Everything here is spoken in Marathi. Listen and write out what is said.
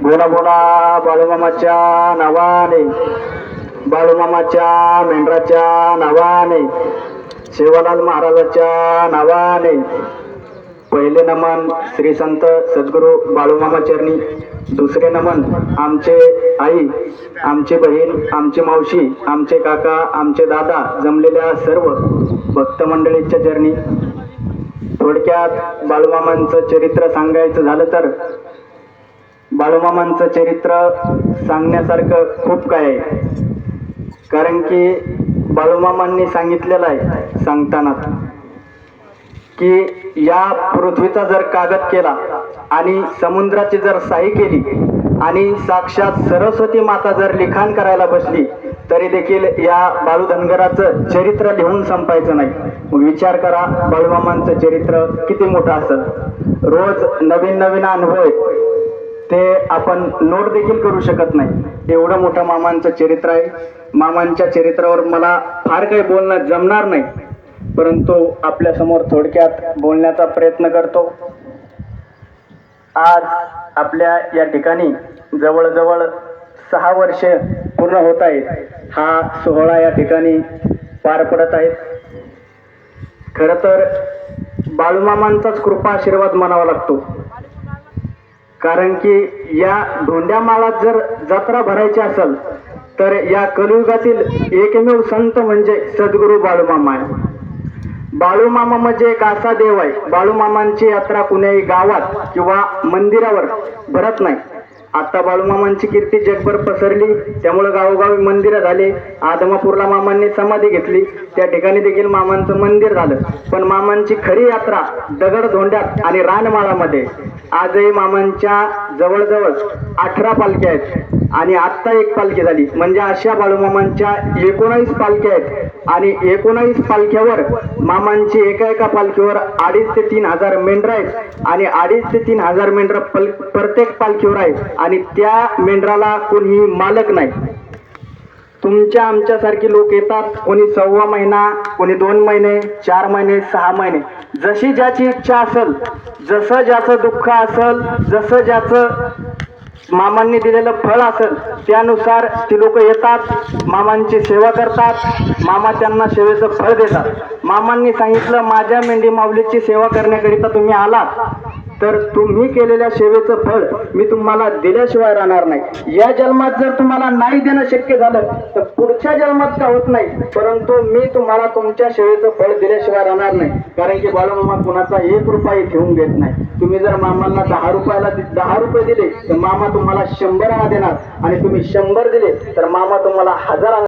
बोला बोला बाळूमामाच्या नावाने बाळूमामाच्या मेंढराच्या नावाने सेवालाल महाराजाच्या नावाने पहिले नमन श्री संत सद्गुरू बाळूमामा चरणी दुसरे नमन आमचे आई आमची बहीण आमची मावशी आमचे काका आमचे दादा जमलेल्या सर्व भक्त मंडळीच्या चरणी थोडक्यात बाळूमामांचं चरित्र सांगायचं झालं तर बाळूमामांचं चरित्र सांगण्यासारखं खूप काय आहे. कारण की बाळूमामांनी सांगितलेलं आहे सांगताना की या पृथ्वीचा जर कागद केला आणि समुद्राची जर साई केली आणि साक्षात सरस्वती माता जर लिखाण करायला बसली तरी देखील या बाळू धनगराचं चरित्र लिहून संपायचं नाही. मग विचार करा बाळूमामांचं चरित्र किती मोठं असत रोज नवीन नवीन अनुभव ते आपण नोट देखील करू शकत नाही. एवढं मोठं मामांचं चरित्र आहे. मामांच्या चरित्रावर मला फार काही बोलणं जमणार नाही. परंतु आपल्यासमोर थोडक्यात बोलण्याचा प्रयत्न करतो. आज आपल्या या ठिकाणी जवळजवळ सहा वर्ष पूर्ण होत आहेत. हा सोहळा या ठिकाणी पार पडत आहेत खरं तर बाळूमामांचाच कृपा आशीर्वाद म्हणावा लागतो. कारण की या धोंड्यामाळात जर जत्रा भरायची असेल तर या कलियुगातील एकमेव संत म्हणजे सद्गुरू बाळूमामा आहे. बाळूमामा म्हणजे एक असा देव आहे. बाळूमामांची यात्रा कुण्याही गावात किंवा मंदिरावर भरत नाही. आता बाळूमामांची कीर्ती जगभर पसरली. त्यामुळे गावोगावी मंदिरं झाले. आदमापूरला मामांनी समाधी घेतली. त्या ठिकाणी देखील मामांचं मंदिर झालं. पण मामांची खरी यात्रा दगड धोंड्यात आणि रानमाळामध्ये. आजही मामांच्या जवळजवळ अठरा पालख्या आहेत. आणि आत्ता एक पालखी झाली. म्हणजे अशा बाळूमामांच्या एकोणावीस पालख्या आहेत. आणि एकोणावीस पालख्यावर मामांची एका एका पालखीवर अडीच ते तीन हजार मेंढरं आहेत. आणि अडीच ते तीन हजार मेंढरं पल प्रत्येक पालखीवर आहेत. आणि त्या मेंढराला कोणीही मालक नाही. तुमच्या आमच्यासारखी लोक येतात. कोणी सव्वा महिना कोणी दोन महिने चार महिने सहा महिने. जशी ज्याची इच्छा असेल जसं ज्याचं दुःख असेल जसं ज्याचं मामांनी दिलेलं फळ असेल त्यानुसार ती लोक येतात मामांची सेवा करतात मामा त्यांना सेवेचं फळ देतात. मामांनी सांगितलं माझ्या मेंढी माऊलीची सेवा करण्याकरिता तुम्ही आलात. तर तुम्ही केलेल्या सेवेचं फळ मी तुम्हाला दिल्याशिवाय राहणार नाही. या जन्मात जर तुम्हाला नाही देणं शक्य झालं तर पुढच्या जन्मात का होत नाही? परंतु मी तुम्हाला तुमच्या सेवेचं फळ दिल्याशिवाय राहणार नाही. कारण की बाळूमामा कुणाचा एक रुपया घेऊन घेत नाही. तुम्ही जर मामांना दहा रुपयाला दहा रुपये दिले तर मामा तुम्हाला शंभर देणार. आणि तुम्ही शंभर दिले तर मामा तुम्हाला हजार